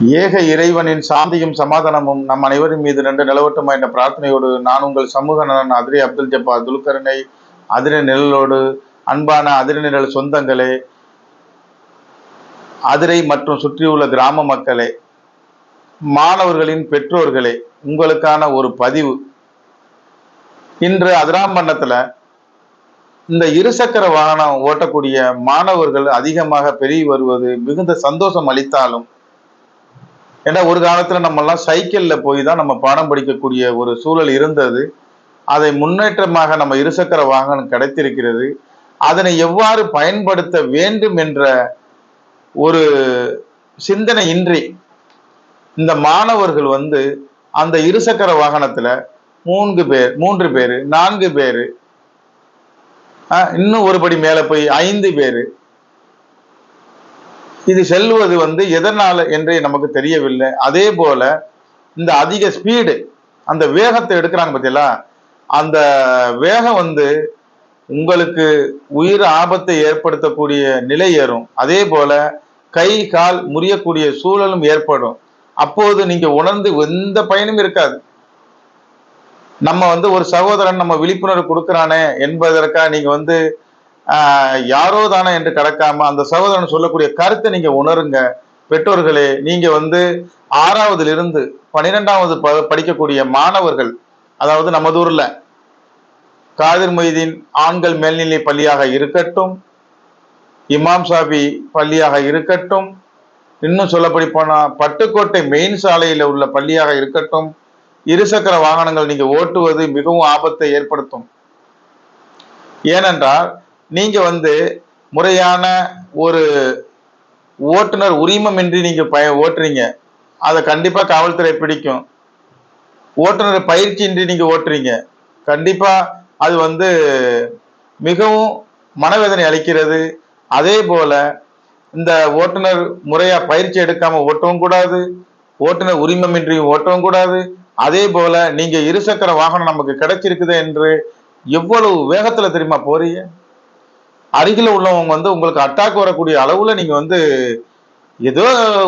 ஏக இறைவனின் சாந்தியும் சமாதானமும் நம் அனைவரின் மீது நின்று நிலவட்டுமா என்ற பிரார்த்தனையோடு நான் உங்கள் சமூக நலன் அதிரி அப்துல் ஜப்பா துல்கரனை அதிர நிழலோடு அன்பான அதிர நிழல் சொந்தங்களே அதிரை மற்றும் சுற்றியுள்ள கிராம மக்களே மாணவர்களின் பெற்றோர்களே உங்களுக்கான ஒரு பதிவு. இன்று அதிராம்பண்ணத்தில் இந்த இருசக்கர வாகனம் ஓட்டக்கூடிய மாணவர்கள் அதிகமாக பெருகி வருவது மிகுந்த சந்தோஷம் அளித்தாலும் ஏன்னா ஒரு காலத்துல நம்ம எல்லாம் சைக்கிள்ல போய் தான் நம்ம பாடம் படிக்கக்கூடிய ஒரு சூழல் இருந்தது. அதை முன்னேற்றமாக நம்ம இருசக்கர வாகனம் கிடைத்திருக்கிறது. அதனை எவ்வாறு பயன்படுத்த வேண்டும் என்ற ஒரு சிந்தனை இன்றி இந்த மாணவர்கள் வந்து அந்த இருசக்கர வாகனத்துல மூன்று பேர் மூன்று பேர் நான்கு பேர் இன்னும் ஒருபடி மேலே போய் ஐந்து பேர் இது செல்வது வந்து எதனால என்றே நமக்கு தெரியவில்லை. அதே போல இந்த அதிக ஸ்பீடு அந்த வேகத்தை எடுக்கிறாங்க பார்த்தீங்களா அந்த வேகம் வந்து உங்களுக்கு உயிர் ஆபத்தை ஏற்படுத்தக்கூடிய நிலை ஏறும். அதே போல கை கால் முறியக்கூடிய சூழலும் ஏற்படும். அப்போது நீங்க உணர்ந்து எந்த பயனும் இருக்காது. நம்ம வந்து ஒரு சகோதரன் நம்ம விழிப்புணர்வு கொடுக்குறானே என்பதற்காக நீங்க வந்து யாரோ தானே என்று கடக்காம அந்த சகோதரன் சொல்லக்கூடிய கருத்தை நீங்க உணருங்க. பெற்றோர்களே நீங்க வந்து ஆறாவதுல இருந்து பனிரெண்டாவது படிக்கக்கூடிய மாணவர்கள் அதாவது நமது ஊர்ல காதிர் மொய்தீன் ஆண்கள் மேல்நிலை பள்ளியாக இருக்கட்டும் இமாம் சாபி பள்ளியாக இருக்கட்டும் இன்னும் சொல்லப்படி போனா பட்டுக்கோட்டை மெயின் சாலையில உள்ள பள்ளியாக இருக்கட்டும் இருசக்கர வாகனங்கள் நீங்க ஓட்டுவது மிகவும் ஆபத்தை ஏற்படுத்தும். ஏனென்றால் நீங்க வந்து முறையான ஒரு ஓட்டுநர் உரிமமின்றி நீங்க பய ஓட்டுறீங்க. அதை கண்டிப்பா காவல்துறை பிடிக்கும். ஓட்டுநர் பயிற்சியின்றி நீங்க ஓட்டுறீங்க. கண்டிப்பா அது வந்து மிகவும் மனவேதனை அளிக்கிறது. அதே போல இந்த ஓட்டுநர் முறையா பயிற்சி எடுக்காம ஓட்டவும் கூடாது. ஓட்டுநர் உரிமமின்றி ஓட்டவும் கூடாது. அதே போல நீங்க இருசக்கர வாகனம் நமக்கு கிடைச்சிருக்குது என்று எவ்வளவு வேகத்துல தெரியுமா போறீங்க? அருகில் உள்ளவங்க வந்து உங்களுக்கு அட்டாக் வரக்கூடிய அளவுல நீங்க வந்து ஏதோ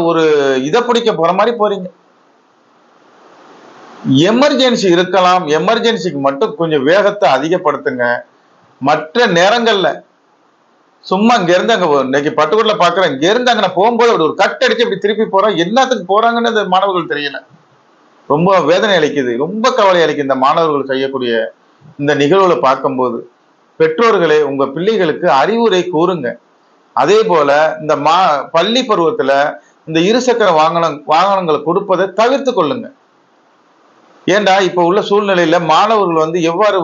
ஒரு இதை பிடிக்க போற மாதிரி போறீங்க. எமர்ஜென்சி இருக்கலாம். எமர்ஜென்சிக்கு மட்டும் கொஞ்சம் வேகத்தை அதிகப்படுத்துங்க. மற்ற நேரங்கள்ல சும்மா இங்க இருந்து அங்க இன்னைக்கு பட்டுக்கோட்டில் பாக்குறேன். இங்கேருந்து அங்கே அங்க போகும்போது அப்படி ஒரு கட் அடிச்சு அப்படி திருப்பி போகிறோம் என்னத்துக்கு போறாங்கன்னு அந்த மாணவர்கள் தெரியல. ரொம்ப வேதனை அளிக்குது. ரொம்ப கவலை அளிக்குது இந்த மாணவர்கள் செய்யக்கூடிய இந்த நிகழ்வுல பார்க்கும்போது. பெற்றோர்களே உங்க பிள்ளைகளுக்கு அறிவுரை கூறுங்க. அதே போல இந்த மா பள்ளி பருவத்துல இந்த இருசக்கர வாகனம் வாகனங்களை கொடுப்பதை தவிர்த்து கொள்ளுங்க. ஏண்டா இப்ப உள்ள சூழ்நிலையில மாணவர்கள் வந்து எவ்வாறு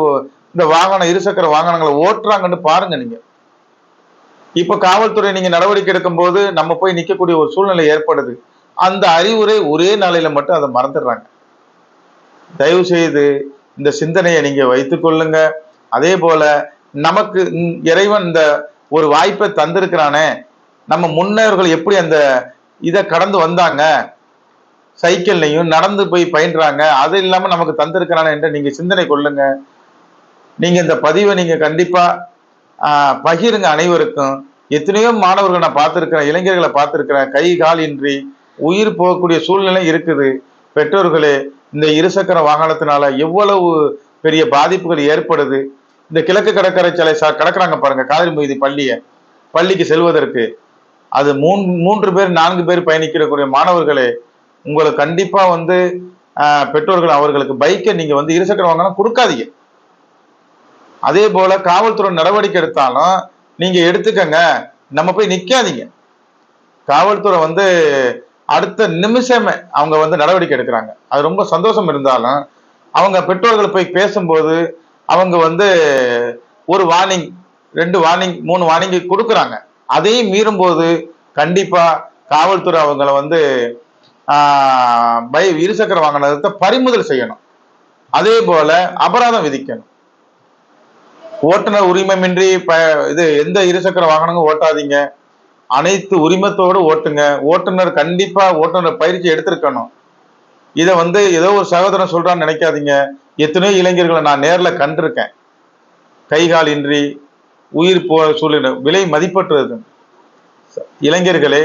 இந்த வாகனம் இருசக்கர வாகனங்களை ஓட்டுறாங்கன்னு பாருங்க நீங்க. இப்ப காவல்துறை நீங்க நடவடிக்கை எடுக்கும் போது நம்ம போய் நிக்கக்கூடிய ஒரு சூழ்நிலை ஏற்படுது. அந்த அறிவுரை ஒரே நாளையில மட்டும் அதை மறந்துடுறாங்க. தயவு செய்து இந்த சிந்தனையை நீங்க வைத்துக் கொள்ளுங்க. அதே போல நமக்கு இறைவன் இந்த ஒரு வாய்ப்பை தந்திருக்கிறானே நம்ம முன்னோர்கள் எப்படி அந்த இதை கடந்து வந்தாங்க? சைக்கிள்லையும் நடந்து போய் பயின்றாங்க அது இல்லாம நமக்கு தந்திருக்கிறானே என்று நீங்க சிந்தனை கொள்ளுங்க. நீங்க இந்த பதிவை நீங்க கண்டிப்பா பகிருங்க அனைவருக்கும். எத்தனையோ மாணவர்கள் நான் பார்த்துருக்கிறேன் இளைஞர்களை பார்த்துருக்கிறேன். கை கால் இன்றி உயிர் போகக்கூடிய சூழ்நிலை இருக்குது. பெற்றோர்களே இந்த இருசக்கர வாகனத்தினால எவ்வளவு பெரிய பாதிப்புகள் ஏற்படுது. இந்த கிழக்கு கடற்கரை சாலை சார் கடக்கிறாங்க பாருங்க காவிரி மீதி பள்ளியை. பள்ளிக்கு செல்வதற்கு. அது மூன் மூன்று பேர் நான்கு பேர் பயணிக்கிறக்கூடிய மாணவர்களே உங்களுக்கு கண்டிப்பா வந்து பெற்றோர்கள் அவர்களுக்கு பைக்கை நீங்க வந்து இருசக்கர வாகனம் கொடுக்காதீங்க. அதே போல காவல்துறை நடவடிக்கை எடுத்தாலும் நீங்க எடுத்துக்கங்க நம்ம போய் நிக்காதீங்க. காவல்துறை வந்து அடுத்த நிமிஷமே அவங்க வந்து நடவடிக்கை எடுக்கிறாங்க. அது ரொம்ப சந்தோஷம் இருந்தாலும் அவங்க பெற்றோர்கள் போய் பேசும்போது அவங்க வந்து ஒரு வார்னிங் ரெண்டு வார்னிங் மூணு வார்னிங் கொடுக்குறாங்க. அதையும் மீறும்போது கண்டிப்பாக கண்டிப்பா காவல்துறை அவங்கள வந்து பை இருசக்கர வாகனத்தை பறிமுதல் செய்யணும். அதே போல அபராதம் விதிக்கணும். ஓட்டுநர் உரிமமின்றி ப இது எந்த இருசக்கர வாகனமும் ஓட்டாதீங்க. அனைத்து உரிமத்தோடு ஓட்டுங்க. ஓட்டுநர் கண்டிப்பா ஓட்டுநர் பயிற்சி எடுத்திருக்கணும். இதை வந்து ஏதோ ஒரு சகோதரன் சொல்றான்னு நினைக்காதீங்க. எத்தனையோ இளைஞர்களை நான் நேரில் கண்டிருக்கேன். கைகால் இன்றி உயிர் போ சூழ்நிலை விலை மதிப்பற்றது. இளைஞர்களே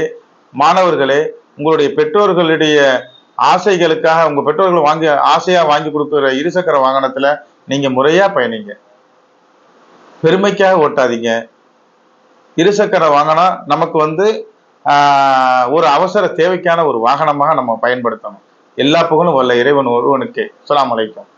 மாணவர்களே உங்களுடைய பெற்றோர்களுடைய ஆசைகளுக்காக உங்க பெற்றோர்கள் வாங்கி ஆசையா வாங்கி கொடுக்குற இருசக்கர வாகனத்துல நீங்க முறையா பயணிங்க. பெருமைக்காக ஓட்டாதீங்க. இருசக்கர வாகனம் நமக்கு வந்து ஒரு அவசர தேவைக்கான ஒரு வாகனமாக நம்ம பயன்படுத்தணும். எல்லா புகழும் வல்ல இறைவன் ஒருவனுக்கே. அஸ்ஸலாமு அலைக்கும்.